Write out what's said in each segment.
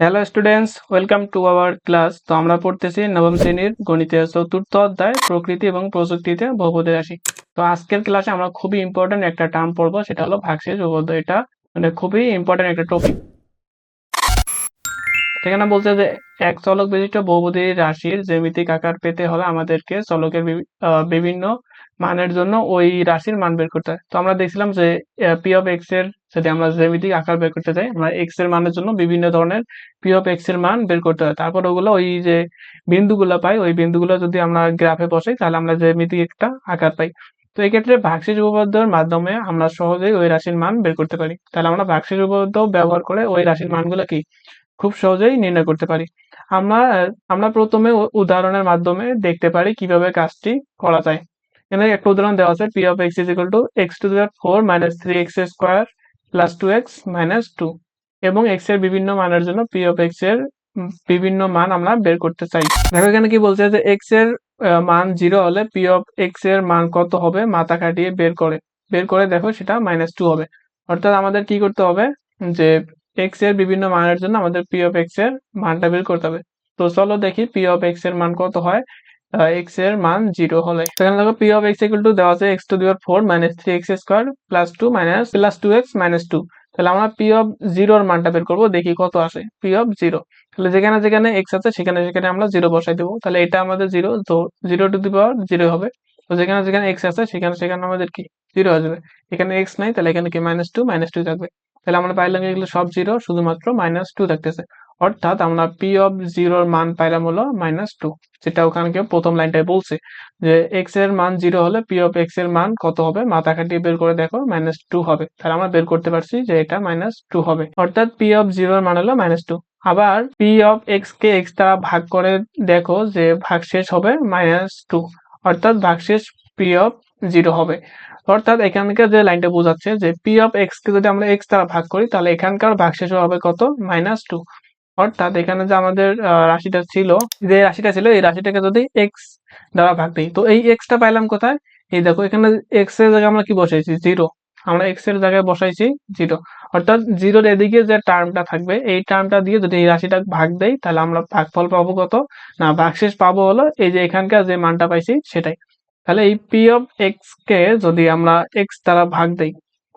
Hello students welcome to our class তো আমরা পড়তেছি নবম শ্রেণির গণিতের চতুর্থ অধ্যায়, প্রকৃতি এবং প্রযুক্তিতে বহুপদী রাশি। তো আজকের ক্লাসে আমরা খুবই ইম্পর্টেন্ট একটা টার্ম পড়ব, সেটা হলো ভাগশেষ উপপাদ্য এটা মানে খুবই ইম্পর্টেন্ট একটা টপিক সেখানে বলছে যে এক চলক বিশিষ্ট বহুপদী রাশির জ্যামিতিক আকার পেতে হলে আমাদেরকে চলকের বিভিন্ন মানের জন্য ওই রাশির মান বের করতে হয়। তো আমরা দেখছিলাম যে পি অফ এক্সের যদি আমরা জ্যামিতিক আকার বের করতে চাই আমরা এক্সের মানের জন্য বিভিন্ন ধরনের পি অফ এক্সের মান বের করতে হয়। তারপর ওগুলো ওই যে বিন্দুগুলো পাই, ওই বিন্দুগুলো যদি আমরা গ্রাফে বসাই, তাহলে আমরা জ্যামিতিক একটা আকার পাই। তো এক্ষেত্রে ভাগশেষ উপপাদ্যের মাধ্যমে আমরা সহজেই ওই রাশির মান বের করতে পারি। তাহলে আমরা ভাগশেষ উপপাদ্য ব্যবহার করে ওই রাশির মানগুলো কি খুব সহজেই নির্ণয় করতে পারি। আমরা আমরা প্রথমে উদাহরণের মাধ্যমে দেখতে পারি কীভাবে কাজটি করা যায়। এখানে একটা উদাহরণ দেওয়া আছে P of X is equal to X to দেওয়ার four minus three X square plus two X minus two এবং এক্সের বিভিন্ন মানের জন্য পি অফ এক্সের বিভিন্ন মান আমরা বের করতে চাই। দেখো এখানে কি বলছে যে এক্সের মান জিরো হলে পি অফ এক্সের মান কত হবে? মাথা কাটিয়ে বের করে। বের করে দেখো সেটা মাইনাস টু হবে। অর্থাৎ আমাদের কি করতে হবে? যে এক্সের বিভিন্ন মানের জন্য আমাদের পি অফ এক্সের মানটা বের করতে হবে। তো চলো দেখি পি অফ এক্সের মান কত হয়। এক্সের মান জিরো হলে। সেখানে দেখো P of X equal to দেওয়া আছে X to the power four minus three X square plus তাহলে আমরা অফ মানটা বের দেখি কত আসে। অফ তাহলে যেখানে যেখানে এক্স আছে, সেখানে সেখানে আমরা জিরো বসাই দেবো। তাহলে এটা আমাদের জিরো তো zero to the power zero হবে। তো যেখানে যেখানে এক্স আছে, সেখানে সেখানে আমাদের কি? জিরো যাবে। এখানে এক্স নাই, তাহলে এখানে কি মাইনাস টু মাইনাস টু থাকবে। তাহলে আমরা পাইলাম এগুলো সব জিরো শুধুমাত্র মাইনাস টু থাকতেছে। অর্থাৎ আমরা পি অফ জিরোর মান পাইলাম হলো মাইনাস টু যেটা ওখানে কেউ প্রথম লাইনটায় বলছে যে এক্সের মান জিরো হলে পি অফ এক্সের মান কত হবে? মাথা কাটিয়ে বের করে দেখো মাইনাস টু হবে। তাহলে আমরা বের করতে পারছি যে এটা মাইনাস টু হবে। অর্থাৎ পি অফ জিরোর মান হলো মাইনাস টু আবার পি অফ এক্স কে এক্স দ্বারা ভাগ করে দেখো যে ভাগশেষ হবে মাইনাস টু অর্থাৎ ভাগশেষ পি অফ জিরো হবে। অর্থাৎ এখানকার যে লাইনটা বোঝাচ্ছে যে পি অফ এক্স কে যদি আমরা এক্স দ্বারা ভাগ করি, তাহলে এখানকার ভাগশেষ হবে কত? মাইনাস টু অর্থাৎ এখানে যে আমাদের রাশিটা ছিল, যে রাশিটা ছিল, এই রাশিটাকে যদি এক্স দ্বারা ভাগ দিই, তো এই এক্সটা পাইলাম কোথায়? এই দেখো, এখানে এক্সের জায়গায় আমরা কি বসাইছি? জিরো আমরা এক্সের জায়গায় বসাইছি জিরো অর্থাৎ জিরোর এদিকে যে টার্মটা থাকবে, এই টার্মটা দিয়ে যদি এই রাশিটা ভাগ দেই, তাহলে আমরা ভাগফল পাবো কত? না, ভাগশেষ পাবো হলো এই যে এখানকার যে মানটা পাইছি, সেটাই। তাহলে এই পি অফ এক্স কে যদি আমরা এক্স দ্বারা ভাগ দেই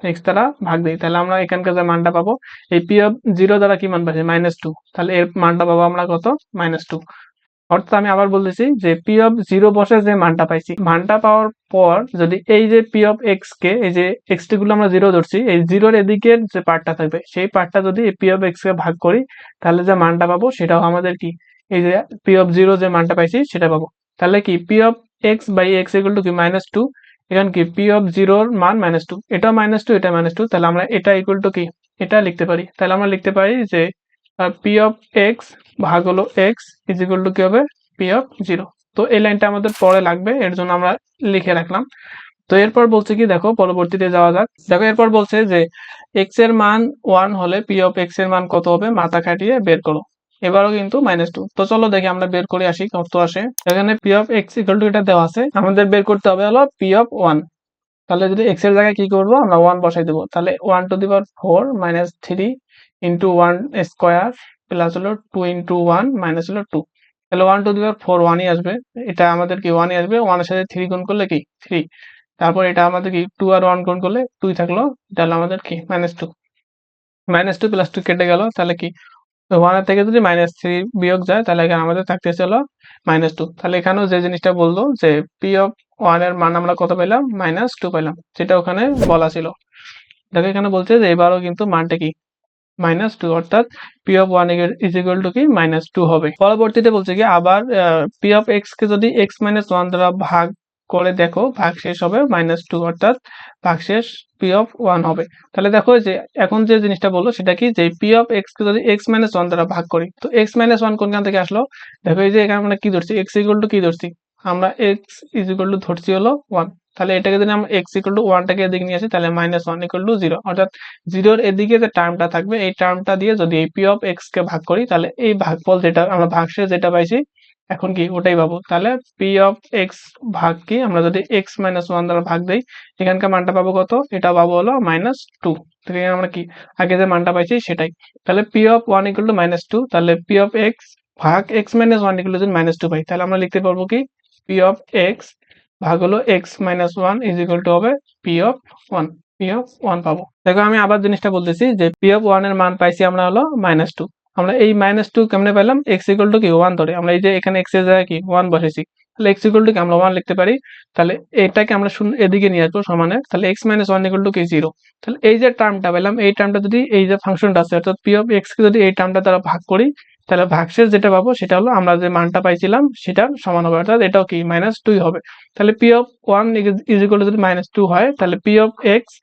এক্স দ্বারা ভাগ দিই। তাহলে আমরা এখানকার যে মানটা পাবো, এই পি অফ জিরো দ্বারা কি মান পাচ্ছি? মাইনাস টু তাহলে এর মানটা পাবো আমরা কত? মাইনাস টু অর্থাৎ আমি আবার বলতেছি যে পি অফ জিরো বসে যে মানটা পাইছি, মানটা পাওয়ার পর যদি এই যে পি অফ এক্স কে, এই যে এক্স টি গুলো আমরা জিরো ধরছি, এই জিরোর এদিকের যে পার্টটা থাকবে, সেই পার্টটা যদি পি অফ এক্স কে ভাগ করি, তাহলে যে মানটা পাবো সেটাও আমাদের কি? এই যে পি অফ জিরো যে মানটা পাইছি, সেটা পাবো। তাহলে কি? P of X by X equal to কি? মাইনাস টু এখানে কি? পি অফ জিরোর মান মাইনাস টু এটা মাইনাস টু এটা মাইনাস টু তাহলে আমরা এটা ইকুয়াল টু কি? এটা লিখতে পারি। তাহলে আমরা লিখতে পারি যে পি অফ এক্স ভাগ হলো এক্স ইজ ইকুয়াল টু কি হবে? পি অফ জিরো তো এই লাইনটা আমাদের পরে লাগবে, এর জন্য আমরা লিখে রাখলাম। তো এরপর বলছে কি? দেখো, পরবর্তীতে যাওয়া যাক। দেখো, এরপর বলছে যে এক্সের মান ওয়ান হলে পি অফ এক্সের মান কত হবে? মাথা খাটিয়ে বের করো। এবারও কিন্তু মাইনাস টু তো চলো দেখি আমরা বের করে আসি, কত আসে। এখানে P of X equal to এটা দেওয়া আছে। আমাদের বের করতে হবে হলো পি অফ ওয়ান তাহলে যদি এক্সের জায়গায় কি করব, আমরা ওয়ান বসাই দেবো। তাহলে one to the power four minus three into one square plus হলো টু ইন্টু ওয়ান মাইনাস হলো টু তাহলে one to the power four ওয়ানই আসবে। এটা আমাদের কি ওয়ানই আসবে? ওয়ানের সাথে থ্রি গুণ করলে কি? থ্রি তারপর এটা আমাদের কি টু আর ওয়ান গুণ করলে টুই থাকল। তাহলে আমাদের কি? Minus two minus two plus two কেটে গেল। তাহলে কি? ওয়ানের থেকে যদি মাইনাস থ্রি বিয়োগ যায়, তাহলে এখানে আমাদের থাকতেছে হলো মাইনাস টু তাহলে এখানেও যে জিনিসটা বলল, যে পি অফ ওয়ানের মান আমরা কত পেলাম? মাইনাস টু পেলাম। যেটা ওখানে বলা ছিল। দেখো এখানে বলছে যে এবারও কিন্তু মানটা কি? মাইনাস টু অর্থাৎ P of one is equal to কি? মাইনাস টু হবে। পরবর্তীতে বলছে কি, আবার পি অফ এক্স কে যদি এক্স মাইনাস ওয়ান দ্বারা ভাগ করে দেখো, ভাগ শেষ হবে মাইনাস টু অর্থাৎ ভাগ শেষ পি অফ ওয়ান হবে। তাহলে দেখো যে এখন যে জিনিসটা বলল, সেটা কি? যে পি অফ এক্স কে যদি এক্স মাইনাস ওয়ান দ্বারা ভাগ করি, তো এক্স মাইনাস ওয়ান কোনখান থেকে আসলো? দেখো এই যে এখানে আমরা কি ধরছি? এক্স ইকুয়াল টু কি ধরছি? আমরা এক্স ইজ ইকুয়াল টু ধরছি হলো ওয়ান তাহলে এটাকে যদি আমরা এক্স ইকুয়াল টু ওয়ানটাকে এদিকে নিয়ে আসি, তাহলে minus one equal to zero অর্থাৎ জিরোর এদিকে যে টার্মটা থাকবে, এই টার্মটা দিয়ে যদি এই পি অফ এক্স কে ভাগ করি, তাহলে এই ভাগফল যেটা, আমরা ভাগশেষ যেটা পাইছি এখন কি ওটাই পাবো তাহলে পি অফ এক্স ভাগ কি? আমরা যদি এক্স মাইনাস ওয়ান দ্বারা ভাগ দেই, এখানকার মানটা পাবো কত? এটা পাবো হলো মাইনাস টু আমরা কি? আগে যে মানটা পাইছি সেটাই। তাহলে P of one equal to minus two তাহলে পি অফ এক্স ভাগ X minus one equal to minus two পাই, তাহলে আমরা লিখতে পারব কি? পি অফ এক্স ভাগ হলো X minus one is equal to হবে P of one P of one পাবো। দেখো আমি আবার জিনিসটা বলতেছি যে পি অফ ওয়ানের মান পাইছি আমরা হলো মাইনাস টু আমরা এই মাইনাস টু কেমনে পেলাম? এক্স ইকুয়াল টু কি? ওয়ান ধরে। আমরা এই যে এখানে এক্সের জায়গায় কি? ওয়ান বসেছি। তাহলে এক্স ইকুয়াল টু কি? আমরা ওয়ান লিখতে পারি। তাহলে এটাকে আমরা এদিকে নিয়ে আসব সমানে। তাহলে X minus one equal to কি? জিরো তাহলে এই যে টার্মটা পেলাম, এই টার্মটা যদি এই যে ফাংশনটা আছে, অর্থাৎ পি অফ এক্স কে যদি এই টার্মটা দ্বারা ভাগ করি, তাহলে ভাগশেষ যেটা পাবো, সেটা হলো আমরা যে মানটা পাইছিলাম সেটা সমান হবে। অর্থাৎ এটাও কি? মাইনাস টুই হবে। তাহলে P of one is equal to যদি মাইনাস টু হয়, তাহলে P of X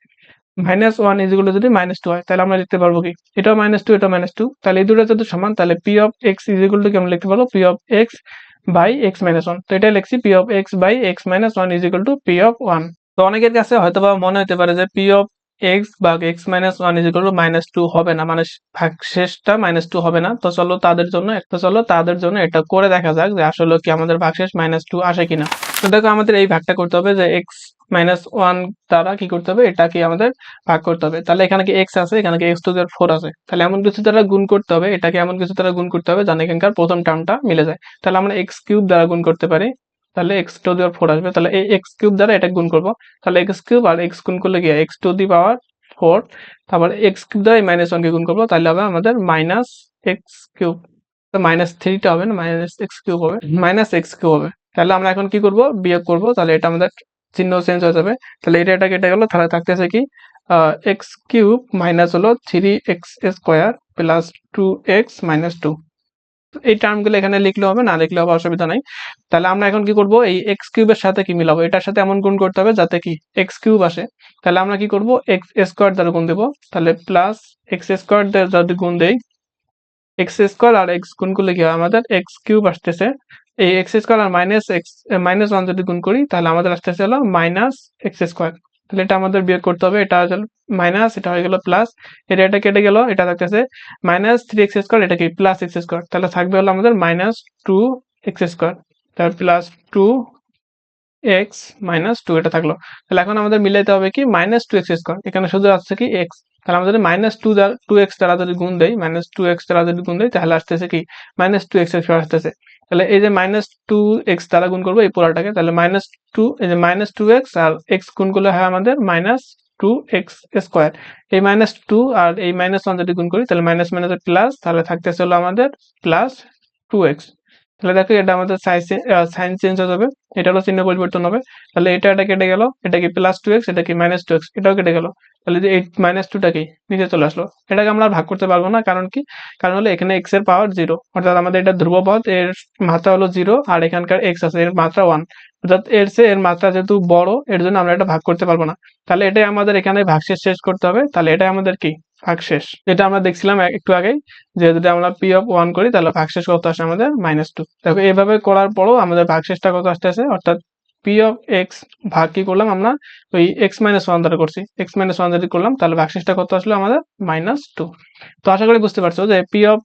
minus one is equal to যদি মাইনাস টু হয়। তাহলে আমরা লিখতে পারব কি? এটাও মাইনাস টু এটাও মাইনাস টু তাহলে এই দুটো যদি সমান, তাহলে P of X is equal to কি আমরা লিখতে পারব? P of X by X minus one তো এটা লিখছি P of X by X minus one is two P of one তো অনেকের কাছে হয়তো বা মনে হতে পারে যে পি অফ এক্স বা X minus one is two minus two হবে না। মানে ভাগশেষটা মাইনাস টু হবে না। তো চলো তাদের জন্য, একটা চলো তাদের জন্য এটা করে দেখা যাক যে আসলে কি আমাদের ভাগশেষ মাইনাস টু আসে কিনা। তো দেখো আমাদের এই ভাগটা করতে হবে যে এক্স মাইনাস ওয়ান দ্বারা কি করতে হবে? এটা কি আমাদের ভাগ করতে হবে। তাহলে এখানে কি এক্স আছে? এখানে কি এক্স টু ফোর আছে? তাহলে এমন কিছু দ্বারা গুণ করতে হবে। এটাকে এমন কিছু দ্বারা গুণ করতে হবে জানে এখানকার প্রথম টার্মটা মিলে যায়। তাহলে আমরা এক্স কিউব দ্বারা গুণ করতে পারি। তাহলে এক্স টু দি ফোর আসবে। তাহলে এই এক্স কিউব দ্বারা এটা গুণ করব। তাহলে এক্স কিউব আর এক্স গুণ করলে গিয়ে X to the power four তারপর এক্স কিউব দ্বারা মাইনাস ওয়ানকে গুণ করব। তাহলে হবে আমাদের মাইনাস এক্স কিউব তো মাইনাস থ্রিটা হবে না? মাইনাস এক্স কিউব হবে। মাইনাস এক্স কিউব হবে। তাহলে আমরা এখন কি করব? বিয়োগ করব। তাহলে এটা আমাদের চিহ্ন চেঞ্জ হয়ে যাবে। তাহলে এটা এটা কেটে গেল, তাহলে থাকতেছে কি এক্স কিউব মাইনাস হলো three X square plus two X minus two এই টার্মগুলো এখানে লিখলে হবে, না লিখলে হবে, অসুবিধা নাই। তাহলে আমরা এখন কি করব, এই এক্স কিউবের সাথে কি মিলাবো? এটার সাথে এমন গুণ করতে হবে যাতে কি এক্স কিউব আসে। তাহলে আমরা কি করব এক্স স্কোয়ার দ্বারা গুণ দেবো। তাহলে প্লাস এক্স স্কোয়ার দ্বারা যদি গুণ দেই এক্স স্কোয়ার আর এক্স গুণ করলে কি হয়, আমাদের এক্স কিউব আসতেছে। এই এক্স স্কোয়ার আর মাইনাস এক্স মাইনাস ওয়ান যদি গুণ করি, তাহলে আমাদের আসতেছে হলো মাইনাস এক্স স্কোয়ার। তাহলে এটা আমাদের বিয়োগ করতে হবে, এটা হলো মাইনাস এটা হয়ে গেল প্লাস এটা এটা কেটে গেল, এটা থাকতেছে মাইনাস থ্রি এক্স স্কোয়ার, এটা কি প্লাস এক্স স্কোয়ার? তাহলে থাকবে হলো আমাদের মাইনাস টু এক্স স্কোয়ার। তার plus two X minus two এটা থাকল। তাহলে এখন আমাদের মিলাইতে হবে কি? Minus two X square. এখানে শুধু আসছে কি এক্স তাহলে আমাদের মাইনাস টু টু এক্স দ্বারা যদি গুণ দেয় মাইনাস টু এক্স দ্বারা যদি গুণ দেয় তাহলে আসতেছে কি? মাইনাস টু এক্স স্কোয়ার আসতেছে। তাহলে এই যে মাইনাস টু এক্স দ্বারা গুণ করব এই পোলাটাকে তাহলে মাইনাস টু এই যে মাইনাস টু এক্স আর এক্স গুণ করলে হয় আমাদের মাইনাস টু এক্স স্কোয়ার এই মাইনাস টু আর এই মাইনাস ওয়ান যদি গুণ করি, তাহলে মাইনাস মাইনাস প্লাস তাহলে থাকতেছে হলো আমাদের প্লাস টু এক্স তাহলে দেখো এটা আমাদের সাইন চেঞ্জ হয়ে যাবে। এটা হলো চিহ্ন পরিবর্তন হবে। তাহলে এটা এটা কেটে গেল, এটা কি প্লাস টু এক্স এটা কি মাইনাস টু এক্স এটাও কেটে গেল। তাহলে যে এই মাইনাস টুটা কি? নিচে চলে আসলো। এটাকে আমরা ভাগ করতে পারব না, কারণ কি? কারণ হলো এখানে এক্সের পাওয়ার জিরো অর্থাৎ আমাদের এটা ধ্রুবপদ এর মাত্রা হলো জিরো আর এখানকার এক্স আছে, এর মাত্রা ওয়ান অর্থাৎ এর চেয়ে এর মাত্রা যেহেতু বড়, এর জন্য আমরা এটা ভাগ করতে পারব না। তাহলে এটাই আমাদের এখানে ভাগশেষ শেষ করতে হবে। তাহলে এটাই আমাদের কি? ভাগশেষ যেটা আমরা দেখছিলাম একটু আগেই, যে যদি আমরা পি অফ ওয়ান করি, তাহলে ভাগশেষ কত আসে আমাদের? মাইনাস টু দেখো, এইভাবে করার পরও আমাদের ভাগশেষটা কত আসতে আছে অর্থাৎ পি অফ এক্স ভাগ কি করলাম আমরা? ওই এক্স মাইনাস ওয়ান দ্বারা করছি। এক্স মাইনাস ওয়ান যদি করলাম, তাহলে ভাগশেষটা কত আসলো আমাদের? মাইনাস টু তো আশা করি বুঝতে পারছ যে পি অফ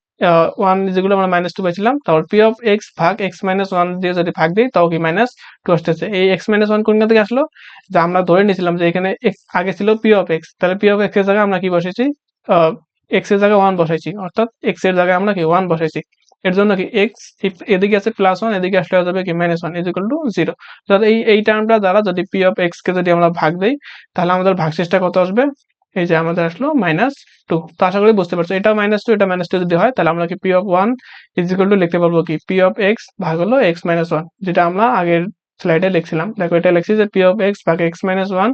ওয়ান যেগুলো আমরা মাইনাস টু পাইছিলাম তারপর পি অফ এক্স ভাগ এক্স মাইনাস ওয়ান দিয়ে যদি ভাগ দিই, তাও কি মাইনাস টু আসতেছে। এই এক্স মাইনাস ওয়ান কোন থেকে আসলো? যে আমরা ধরে নিয়েছিলাম যে এখানে আগে ছিল পি অফ এক্স তাহলে পি অফ এক্সের জায়গায় আমরা কি বসেছি? এক্সের জায়গায় ওয়ান বসাইছি, অর্থাৎ এক্সের জায়গায় আমরা কি ওয়ান বসাইছি। এর জন্য কি এক্স এদিকে আছে প্লাস ওয়ান এদিকে আসলে যাবে কি minus one is two zero এই এই টার্মটা দ্বারা যদি পি অফ এক্স কে যদি আমরা ভাগ দেই, তাহলে আমাদের ভাগশেষটা কত আসবে? এই যে আমাদের আসলো মাইনাস টু তো আশা করি বুঝতে পারছ, এটা মাইনাস টু এটা মাইনাস টু যদি হয়, তাহলে আমরা কি P of one is equal to লিখতে পারব কি? পি অফ এক্স ভাগ হলো এক্স মাইনাস ওয়ান যেটা আমরা আগের স্লাইডে লিখছিলাম। দেখো, এটা লিখছি যে পি অফ এক্স ভাগ X minus one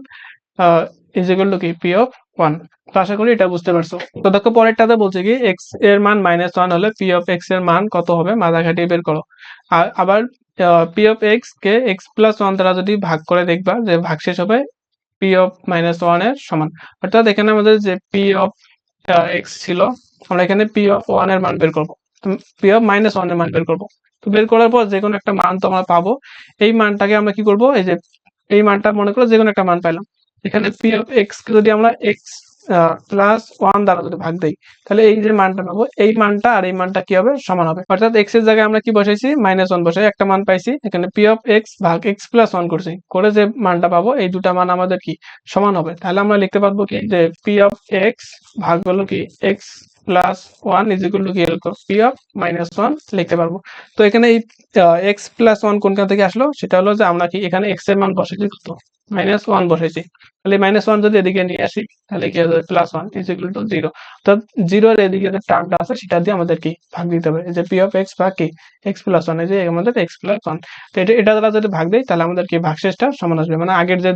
is equal to কি? পি অফ ওয়ান তো আশা করি এটা বুঝতে পারছ। তো দেখো, পরেরটাতে বলছে কি এক্সের মান মাইনাস ওয়ান হলে পি অফ এক্সের মান কত হবে? মাথা খাটিয়ে বের করো। আর আবার পি অফ এক্স কে এক্স প্লাস ওয়ান দ্বারা যদি ভাগ করে দেখবা, যে ভাগ শেষ হবে পি অফ মাইনাস ওয়ানের সমান। অর্থাৎ এখানে আমাদের যে পি অফ এক্স ছিল, আমরা এখানে পি অফ ওয়ানের মান বের করব। পি অফ মাইনাস ওয়ানের মান বের করব। তো বের করার পর যে কোনো একটা মান তো আমরা পাবো। এই মানটাকে আমরা কি করব? এই যে, এই মানটা মনে করো যে কোনো একটা মান পাইলাম। এখানে পি অফ এক্স কে যদি আমরা এক্স প্লাস ওয়ান দ্বারা যদি ভাগ দেই, তাহলে এই যে মানটা পাবো, এই মানটা আর এই মানটা কি হবে? সমান হবে। অর্থাৎ এক্সের জায়গায় আমরা কি বসাইছি? মাইনাস ওয়ান বসাই। একটা মান পাইছি, এখানে পি অফ এক্স ভাগ এক্স প্লাস ওয়ান করছি। করে যে মানটা পাবো, এই দুটা মান আমাদের কি? সমান হবে। তাহলে আমরা লিখতে পারব কি? যে পি অফ এক্স ভাগ হলো কি? X plus one is equal to কি পি অফ মাইনাস ওয়ান লিখতে পারব। তো এখানে এই এক্স প্লাস ওয়ান কোনখান থেকে আসলো? সেটা হলো যে আমরা কি এখানে এক্সের মান বসাইছি কত? মাইনাস ওয়ান বসাইছি। তাহলে মাইনাস ওয়ান যদি এদিকে নিয়ে আসি, তাহলে কি হবে? Plus one is equal to zero জিরোর এদিকে যে টার্মটা আছে, সেটা দিয়ে আমাদের কি ভাগ দিতে হবে? যে পি অফ এক্স ভাগ কি? এক্স প্লাস ওয়ান যে আমাদের এক্স প্লাস ওয়ান তো এটা এটা দ্বারা যদি ভাগ দেই, তাহলে আমাদের কি ভাগশেষটা সমান আসবে? মানে আগের যে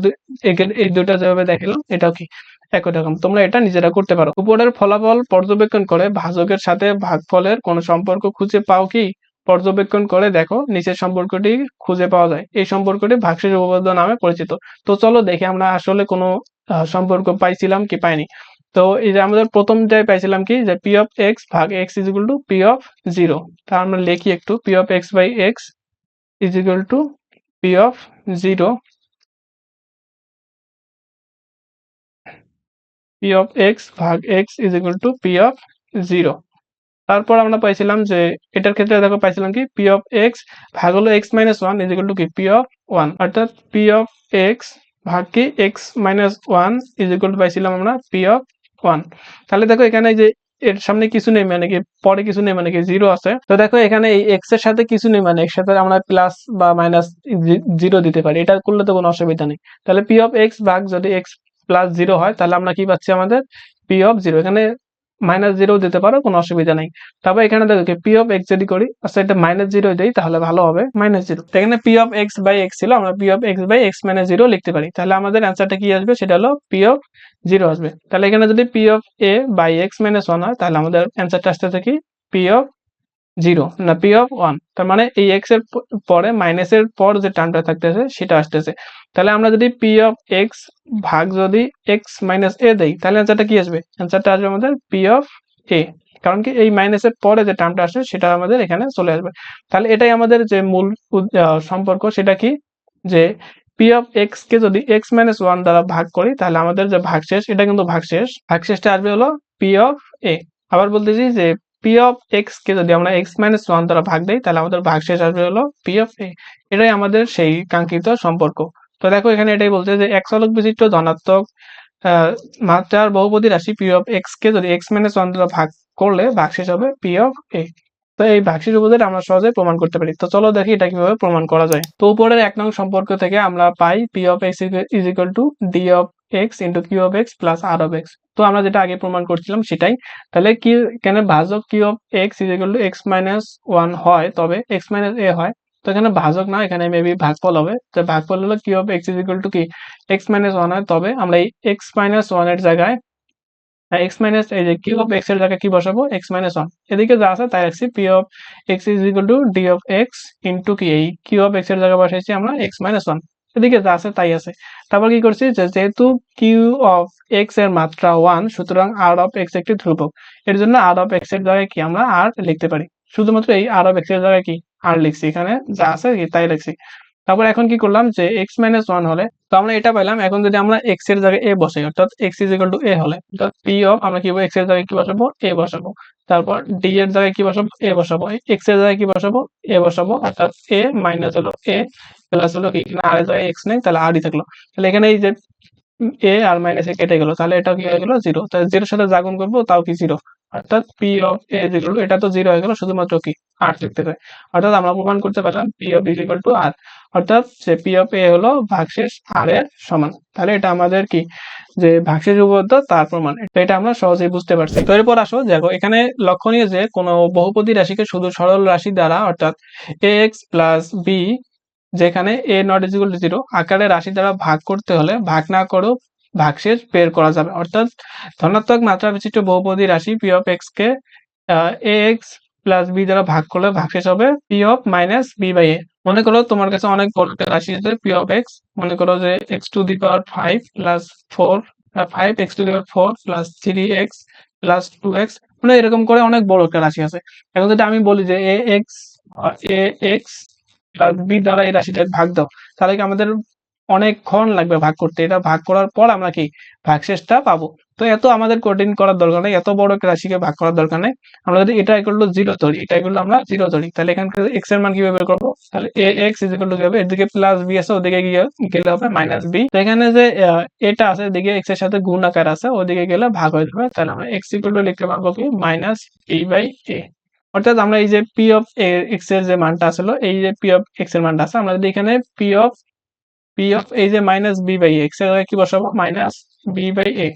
এই দুটা যেভাবে দেখালাম, এটাও কি? একই রকম। তোমরা এটা নিজেরা করতে পারো। উপরের ফলাফল পর্যবেক্ষণ করে ভাজকের সাথে ভাগফলের কোনো সম্পর্ক খুঁজে পাও কি? পর্যবেক্ষণ করে দেখো, নিচের সম্পর্কটি খুঁজে পাওয়া যায়। এই সম্পর্কটি ভাগশেষ উপপাদ্য নামে পরিচিত। তো চলো দেখি আমরা আসলে কোনো সম্পর্ক পাইছিলাম কি পাইনি। তো এই যে আমাদের প্রথমটাই পাইছিলাম কি? যে পি অফ এক্স ভাগ X is equal to P of zero তা আমরা লিখি একটু P of X by X is equal to P of zero P of X ভাগ X is equal to P of zero তারপর আমরা পাইছিলাম যে, এটার ক্ষেত্রে দেখো পাইছিলাম কি? পি অফ এক্স ভাগ হলো X minus one is two কি? পি অর্থাৎ পি অফ এক্স ভাগ কি? Minus one is equal to পাইছিলাম আমরা পি অফ ওয়ান তাহলে দেখো এখানে যে, এর সামনে কিছু নেই মানে কি? পরে কিছু নেই মানে কি? জিরো আছে। তো দেখো এখানে এই এক্সের সাথে কিছু নেই মানে এর সাথে আমরা প্লাস বা মাইনাস জিরো দিতে পারি। এটা করলে তো কোনো অসুবিধা নেই। তাহলে পি অফ এক্স ভাগ যদি এক্স প্লাস জিরো হয়, তাহলে আমরা কি পাচ্ছি আমাদের? পি অফ জিরো এখানে মাইনাস জিরো দিতে পারো, কোনো অসুবিধা নেই। তারপর এখানে দেখো পি অফ এক্স যদি করি আচ্ছা এটা মাইনাস জিরো দিই, তাহলে ভালো হবে মাইনাস জিরো এখানে P of X by X ছিল, আমরা P of X by X minus zero লিখতে পারি। তাহলে আমাদের অ্যান্সারটা কি আসবে? সেটা হলো পি অফ জিরো আসবে। তাহলে এখানে যদি P of A by X minus one হয়, তাহলে আমাদের অ্যান্সারটা আসতে থাকি পি অফ জিরো না পি অফ ওয়ান তার মানে এই এক্সের পরে মাইনাসের পর যে টার্মটা থাকতেছে, সেটা আসতেছে। তাহলে আমরা যদি পি অফ এক্স ভাগ যদি এক্স মাইনাস এ দেই, তাহলে অ্যান্সারটা কি আসবে? অ্যান্সারটা আসবে আমাদের পি অফ এ কারণ কি এই মাইনাসের পরে যে টার্মটা আসবে সেটা আমাদের এখানে চলে আসবে। তাহলে এটাই আমাদের যে মূল সম্পর্ক, সেটা কি? যে পি অফ এক্স কে যদি এক্স মাইনাস ওয়ান দ্বারা ভাগ করি, তাহলে আমাদের যে ভাগশেষ, এটা কিন্তু ভাগশেষ। ভাগশেষটা আসবে হলো পি অফ এ আবার বলতেছি যে পি অফ এক্স কে যদি আমরা এক্স মাইনাস ওয়ান দ্বারা ভাগ দেই, তাহলে আমাদের ভাগশেষ আসবে হলো পি অফ এ এটাই আমাদের সেই কাঙ্ক্ষিত সম্পর্ক। তো দেখো এখানে এটাই বলছে যে এক চলক বিশিষ্ট ধনাত্মক মাত্রার বহুপদী রাশি পি অফ এক্স কে যদি এক্স মাইনাস ওয়ান দ্বারা ভাগ করলে ভাগশেষ হবে পি অফ এ তো এই ভাগশেষ উপপাদ্যটা আমরা সহজে প্রমাণ করতে পারি। তো চলো দেখি এটা কীভাবে প্রমাণ করা যায়। তো উপরের এক নং সম্পর্ক থেকে আমরা পাই P of X is two D of X into Q of X plus R of X তো আমরা যেটা আগে প্রমাণ করছিলাম সেটাই। তাহলে কি, এখানে ভাজক Q of X is equal to X minus one হয়, তবে এক্স মাইনাস এ হয়। তো এখানে ভাজক না, এখানে মেবি ভাগফল হবে। তো ভাগফল হলো Q of X is equal to কি? এক্স মাইনাস ওয়ান হয়, তবে আমরা এই এক্স মাইনাস ওয়ানের জায়গায় এক্স মাইনাস এই যে কিউ অফ এক্সের জায়গায় কি বসাবো? এক্স মাইনাস ওয়ান এদিকে যা আছে তাই রাখছি P of X is equal to D of X into কি? এই কিউ অফ এক্সের জায়গায় বসাইছি আমরা এক্স মাইনাস ওয়ান এদিকে আছে তাই আছে। তারপর কি করছি যে যেহেতু কিউ অফ এক্সের মাত্রা ওয়ান সুতরাং আর অফ এক্স একটি ধ্রুবক। এর জন্য আর অফ এক্সের জায়গায় কি আমরা আর লিখতে পারি? শুধুমাত্র এই আর অফ এক্সের জায়গায় কি আর লিখছি? এখানে যা আছে তাই লিখছি। তারপর এখন কি করলাম যে এক্স মাইনাস ওয়ান হলে, তো আমরা এটা পাইলাম, এখন যদি আমরা এক্সের জায়গায় এ বসাই, অর্থাৎ X is equal to A হলে অর্থাৎ পি অফ আমরা কি এক্সের জায়গায় কি বসাবো? এ বসাবো। তারপর ডি এর জায়গায় কি বসাবো? এ বসাবো। এক্সের জায়গায় কি বসাবো? এ বসাবো। অর্থাৎ এ মাইনাস হলো এ প্লাস হলো কি? আর এর জায়গায় এক্স নেই, তাহলে আরই থাকল। তাহলে এখানে এই যে এ আর মাইনাস এ কেটে গেল, তাহলে এটা কি হয়ে গেল? জিরো তাহলে জিরোর সাথে গুণ করব, তাও কি জিরো অর্থাৎ পি অফ এ জিরো এটা তো জিরো হয়ে গেল, শুধুমাত্র কি? আর লিখতে হয় অর্থাৎ আমরা প্রমাণ করতে পারলাম P of is equal to R অর্থাৎ যে পি অফ এ হলো ভাগশেষ আর এর সমান। তাহলে এটা আমাদের কি? যে ভাগশেষ উপপাদ্য, তার প্রমাণ। এটা আমরা সহজেই বুঝতে পারছি। তো এরপর আসো, দেখো, এখানে লক্ষণীয় যে কোনো বহুপদী রাশিকে শুধু সরল রাশি দ্বারা, অর্থাৎ এ এক্স প্লাস বি যেখানে A not is equal to zero আকারে রাশি দ্বারা ভাগ করতে হলে ভাগ না করেও ভাগশেষ বের করা যাবে। অর্থাৎ ধনাত্মক মাত্রা বিশিষ্ট বহুপদী রাশি পি অফ এক্স কে এ এক্স প্লাস বি দ্বারা ভাগ করলে ভাগশেষ হবে P of minus B by A মনে করো তোমার কাছে অনেক বড় রাশি আছে পি অফ এক্স মনে করো যে X to the power five plus four five X to the power four plus three X plus two X মানে এরকম করে অনেক বড় একটা রাশি আছে। এখন যদি আমি বলি যে A X A X B দ্বারা এই রাশিটা ভাগ দাও। তাহলে কি আমাদের অনেকক্ষণ লাগবে ভাগ করতে। এটা ভাগ করার পর আমরা কি ভাগশেষটা পাবো। তো এত আমাদের কঠিন করার দরকার নেই। এত বড় একটা রাশিকে ভাগ করার দরকার নেই। আমরা যদি এটা করল জিরো ধরি এটা করল আমরা জিরো ধরি তাহলে এখানকার এক্সের মান কীভাবে বের করব? তাহলে A X is equal to হবে এদিকে প্লাস বি আছে ওদিকে গিয়ে গেলে হবে মাইনাস বি তো এখানে যে এটা আছে এদিকে এক্সের সাথে গুণ আকার আছে ওদিকে গেলে ভাগ হয়ে যাবে। তাহলে আমরা এক্স ইকুয়াল টু লিখতে পারব কি? মাইনাস এ বাই এ অর্থাৎ আমরা এই যে পি অফ এক্সের যে মানটা আসলো, এই যে পি অফ এক্সের মানটা আছে আমরা যদি এখানে পি অফ পি অফ এই যে মাইনাস বি বাই এক্সের কি বসাবো? Minus B by A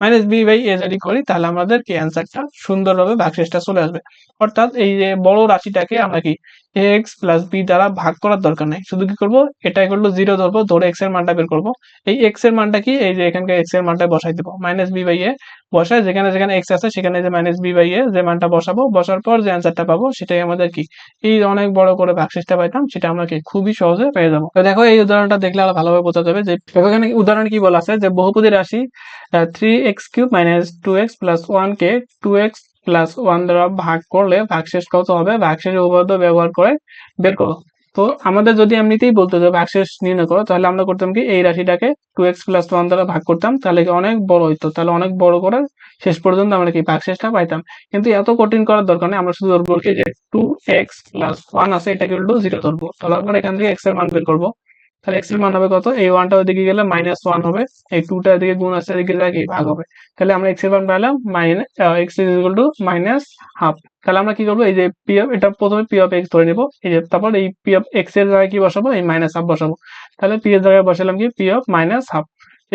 minus B by A যদি করি, তাহলে আমাদের কি অ্যান্সারটা সুন্দরভাবে ভাগশেষটা চলে আসবে। অর্থাৎ এই যে বড় রাশিটাকে আমরা কি এক্স প্লাস বি দ্বারা ভাগ করার দরকার নেই। শুধু কি করব? এটা করল জিরো ধরবো, ধরে এক্সের মানটা বের করব। এই এক্সের মানটা কি? এই যে এখানকার এক্সের মানটা বসাই দেবো। মাইনাস বি বাই এ বসায়, যেখানে যেখানে এক্স আছে সেখানে যে মাইনাস বি বাই এ যে মানটা বসাবো, বসার পর যে অ্যান্সারটা পাবো সেটাই আমাদের কি? এই অনেক বড় করে ভাগ ভাগশেষটা পাইতাম, সেটা আমরা কি খুবই সহজে পেয়ে যাব। তো দেখো, এই উদাহরণটা দেখলে আরও ভালোভাবে বোঝা যাবে যে এখানে উদাহরণ কি বলা আছে? যে বহুপদী রাশি three X cube minus two X plus one কে টু এক্স প্লাস ওয়ান দ্বারা ভাগ করলে ভাগশেষ কত হবে? ভাগশেষ উপপাদ্য ব্যবহার করে বের করো। তো আমাদের যদি এমনিতেই বলতো যে ভাগশেষ নির্ণয় করো, তাহলে আমরা করতাম কি? এই রাশিটাকে টু এক্স প্লাস ওয়ান দ্বারা ভাগ করতাম, তাহলে কি অনেক বড় হইতো? তাহলে অনেক বড় করে শেষ পর্যন্ত আমরা কি ভাগশেষটা পাইতাম? কিন্তু এত কঠিন করার দরকার নেই, আমরা শুধু ধরবো যে টু এক্স প্লাস ওয়ান আছে এটাকে জিরো ধরবো। তাহলে আমরা এখান থেকে এক্সের মান বের করব। তাহলে এক্সের মান হবে কত? এই ওয়ানটা ওদিকে গেলে মাইনাস ওয়ান হবে। এই টুটা এদিকে গুণ আছে, এদিকে গেলে ভাগ হবে। তাহলে আমরা এক্সের মান পেলাম minus X is equal to minus half তাহলে আমরা কি করব? এই যে পি অফ এটা প্রথমে পি অফ এক্স ধরে নিবো। এই যে তারপর এই পি অফ এক্সের জায়গায় কি বসাবো? এই মাইনাস হাফ বসাবো। তাহলে পি এর জায়গায় বসালাম কি? পি অফ মাইনাস হাফ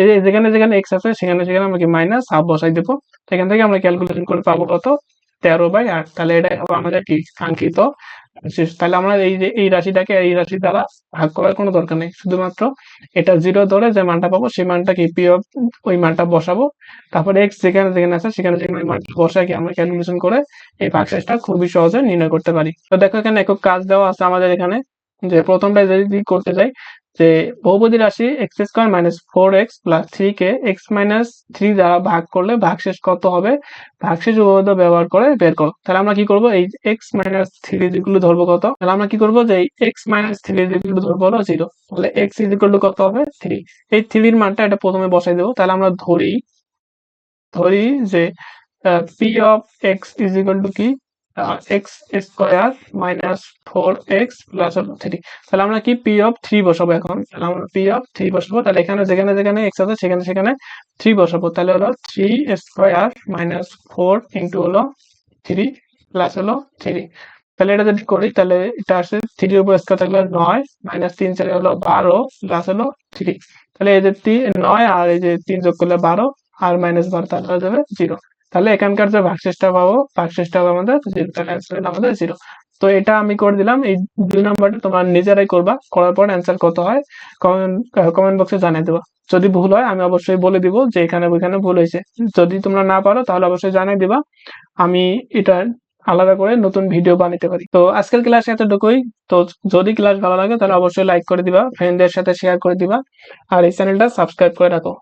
এই যে যেখানে যেখানে এক্স আছে, সেখানে সেখানে আমরা কি মাইনাস হাফ বসাই দেবো। তো এখান থেকে আমরা ক্যালকুলেশন করে পাবো কত? তেরো বাই আট, তাহলে এটা আমাদের কি কাঙ্ক্ষিত তাহলে আমরা এই যে, এই রাশিটাকে এই রাশি দ্বারা ভাগ করার কোনো দরকার নেই। শুধুমাত্র এটা জিরো ধরে যে মানটা পাবো, সেই মানটা কি পি অফ ওই মানটা বসাবো। তারপরে এক্স যেখানে যেখানে আছে, সেখানে সেখানে মানটা বসায় কি আমরা ক্যালকুলেশন করে এই ভাগশেষটা খুবই সহজে নির্ণয় করতে পারি। তো দেখো এখানে একক কাজ দেওয়া আছে আমাদের এখানে। যে প্রথমটা যদি করতে চাই, যে বহুপদী রাশি X square minus four X plus three কে এক্স মাইনাস থ্রি দ্বারা ভাগ করলে ভাগশেষ কত হবে? ভাগশেষ ব্যবহার করে বের করো। তাহলে আমরা কি করব? এই এক্স মাইনাস থ্রি যেগুলো ধরবো কত? তাহলে আমরা কি করব? যে এক্স মাইনাস থ্রি যেগুলো ধরবো হলো জিরো তাহলে এক্স ইজ টু কত হবে? থ্রি এই থ্রির মানটা এটা প্রথমে বসাই দেবো। তাহলে আমরা ধরি ধরি যে P of X is equal to কি? X square minus four X plus three তাহলে আমরা কি পি অফ থ্রি বসাবো এখন? তাহলে আমরা পি অফ থ্রি বসাবো। তাহলে এখানে যেখানে যেখানে এক্স আছে, সেখানে সেখানে থ্রি বসাবো। তাহলে হলো three square minus four into হলো থ্রি প্লাস হলো থ্রি তাহলে এটা যদি করি, তাহলে এটা আসে থ্রির উপর স্কোয়ার থাকলে নয় মাইনাস তিন চারে হলো বারো প্লাস হলো থ্রি তাহলে এই যে নয় আর এই যে তিন যোগ করলে বারো, আর মাইনাস বারো তাহলে হয়ে যাবে জিরো তাহলে এখানকার যে ভাগশেষটা পাবো, ভাগশেষটা হবে আমাদের আমাদের জিরো তো এটা আমি করে দিলাম, এই দুই নাম্বারটা তোমরা নিজেরাই করবা, করার পর অ্যান্সার কত হয় কমেন্ট কমেন্ট বক্সে জানিয়ে দেবা। যদি ভুল হয়, আমি অবশ্যই বলে দিব যে এখানে ওইখানে ভুল হয়েছে। যদি তোমরা না পারো, তাহলে অবশ্যই জানিয়ে দিবা, আমি এটা আলাদা করে নতুন ভিডিও বানাতে পারি। তো আজকের ক্লাস এতটুকুই। তো যদি ক্লাস ভালো লাগে, তাহলে অবশ্যই লাইক করে দিবা ফ্রেন্ডদের সাথে শেয়ার করে দিবা, আর এই চ্যানেলটা সাবস্ক্রাইব করে রাখো।